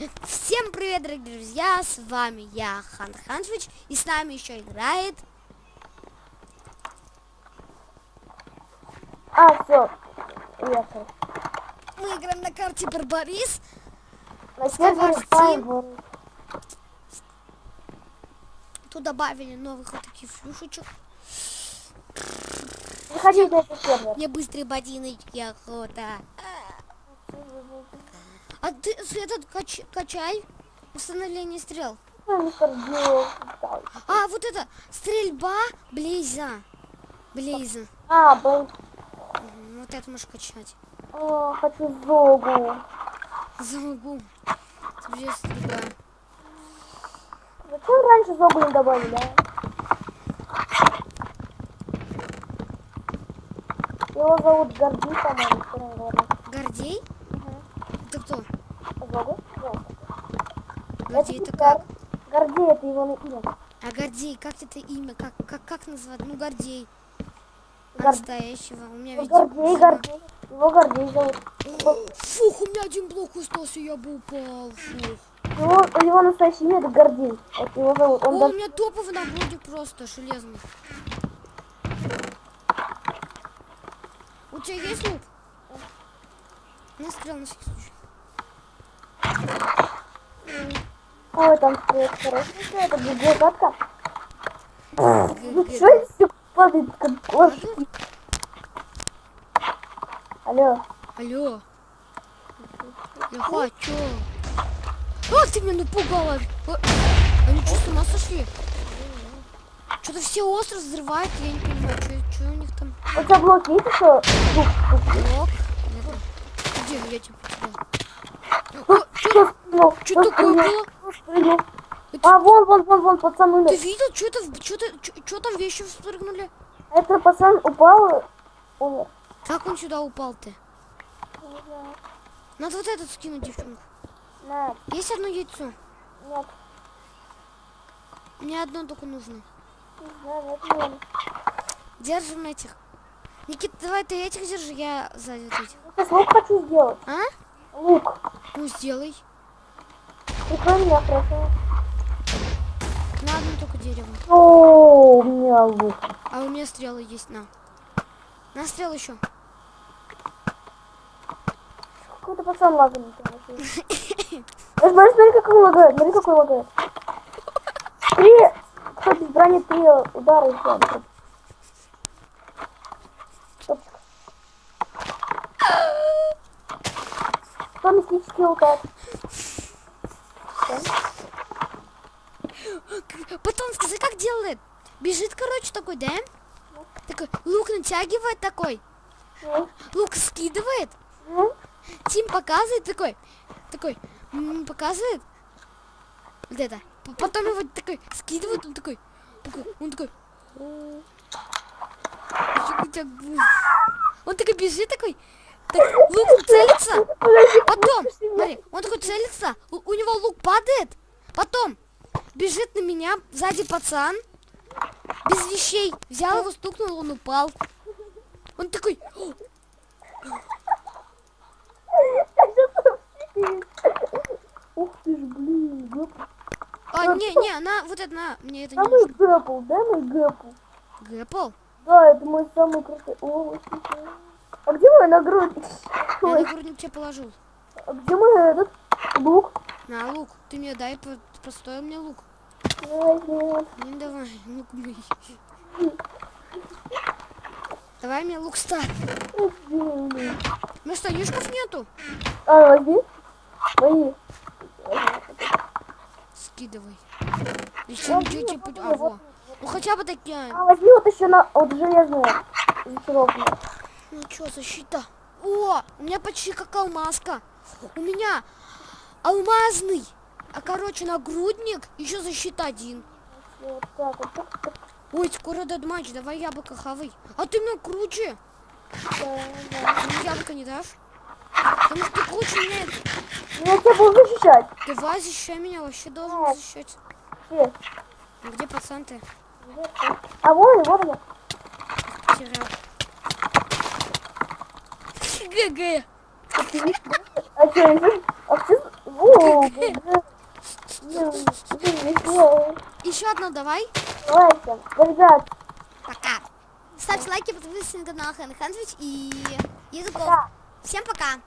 Всем привет, дорогие друзья, с вами я, Хан Ханшвич, и с нами еще играет... А, все. Уехал. Мы играем на карте Барбарис. Тут добавили новых вот таких флюшечек. Заходи на этот сервер. Мне быстрые ботиночки охота. А ты этот кач- качай установление стрел. А, вот это, стрельба Блейза. Блейза. А, блин. Вот это можешь качать. О, хочу зогу. Замогу. Вообще стрельба. Зачем раньше зогу не добавили, а? Его зовут Горди, по-моему. Гордей? Угу. Это кто? Гордей это как? Горди это его имя. А Гордей, как это имя? Как, как, как назвать? Ну, Гордей. А Гор- Настоящего. У меня Ну, видео. Гордей, Гордей. Его Гордей зовут. Фух, у меня один блок остался, я бы упал. Фух. Его, его настоящее имя это Гордей. Вот его зовут. О, Он у даже... меня топовый нагрудник просто железный. У тебя есть лук? На стрел на всякий случай. Ой, там стоит хорошенькая, это библиотека. Ну Г- что все падает, как лошадь? Алло. Алло. Леха, чё? А, ты меня напугала. Они что, с ума сошли? Что-то все остров взрывают, я не понимаю, что у них там. У тебя блок есть еще? Блок. Это- Где я тебя потерял? Что? Что Кто такое было? Это- А, вон, вон, вон, вон, пацан Ты видел, что это, что-то, что там вещи вспрыгнули? Это пацан упал умер. Как он сюда упал-то? Не знаю. Надо вот этот скинуть, девчонку. На, Есть одно яйцо. нет, Мне одно только нужно. не знаю, нет. Держим этих. Никита, давай ты этих держи, я сзади этих. Я лук хочу сделать. А? Лук. Ну, сделай. Прикрой меня, хорошо. На одно только дерево. О, у меня лук. А у меня стрелы есть, на. На стрел еще. Какой-то пацан лагает. Смотри, смотри, как он лагает. Смотри, какой лагает. Три, без брони, три удара и все. Кто мистический лутает? Потом скажи, как делает? Бежит, короче, такой, да? Такой, лук натягивает такой. Ну, Лук скидывает. ну, Тим показывает такой. Такой, показывает. Вот это. Потом его такой скидывает, он такой. такой он такой. м. «Чё, чё, гу». Он такой бежит такой. Так, лук целится. Потом, смотри, он такой целится, у, у него лук падает, потом бежит на меня, сзади пацан, без вещей, взял его, стукнул, он упал. Он такой, «О, Ух ты ж, блин, гэп. а, не, не, на, вот это, на, мне это не Самый нужно. гэпл, дай мой гэпл. Гэпл? Да, это мой самый крутой. О, слушай. Мой нагрудник? Я нагрудник тебе положил. а где мой этот лук? На, лук, ты мне дай, постоил мне лук. Нет. Не давай, лук мой. Давай мне лук ставь. Блин. У меня штанишков нету. А, возьми. Мои. Скидывай. Еще ничего тебе путь- А, во. Ну хотя бы такие. А, возьми вот еще на вот железную зачарованную. Ну что, защита? О, у меня почти как алмазка. У меня алмазный. А короче, нагрудник, еще защита один. Вот так вот. так, так, Ой, скоро дедматч, давай яблоко хавай. А ты мне круче. да, да. Ты мне яблоко не дашь? Потому что ты круче меня. Ну, Я тебя буду защищать. Давай защищай меня, вообще должен Нет. защищать. Ну, Где пацан ты? А вон, вот она. Потерял. ГГ. А что, а все, О, блин. Блин, блин, не сделал. Еще одно давай. Давайте. Да, Ребят, Пока. Ставьте лайки, подписывайтесь на канал Хэн Хэнсвич и языков. пока. Всем пока.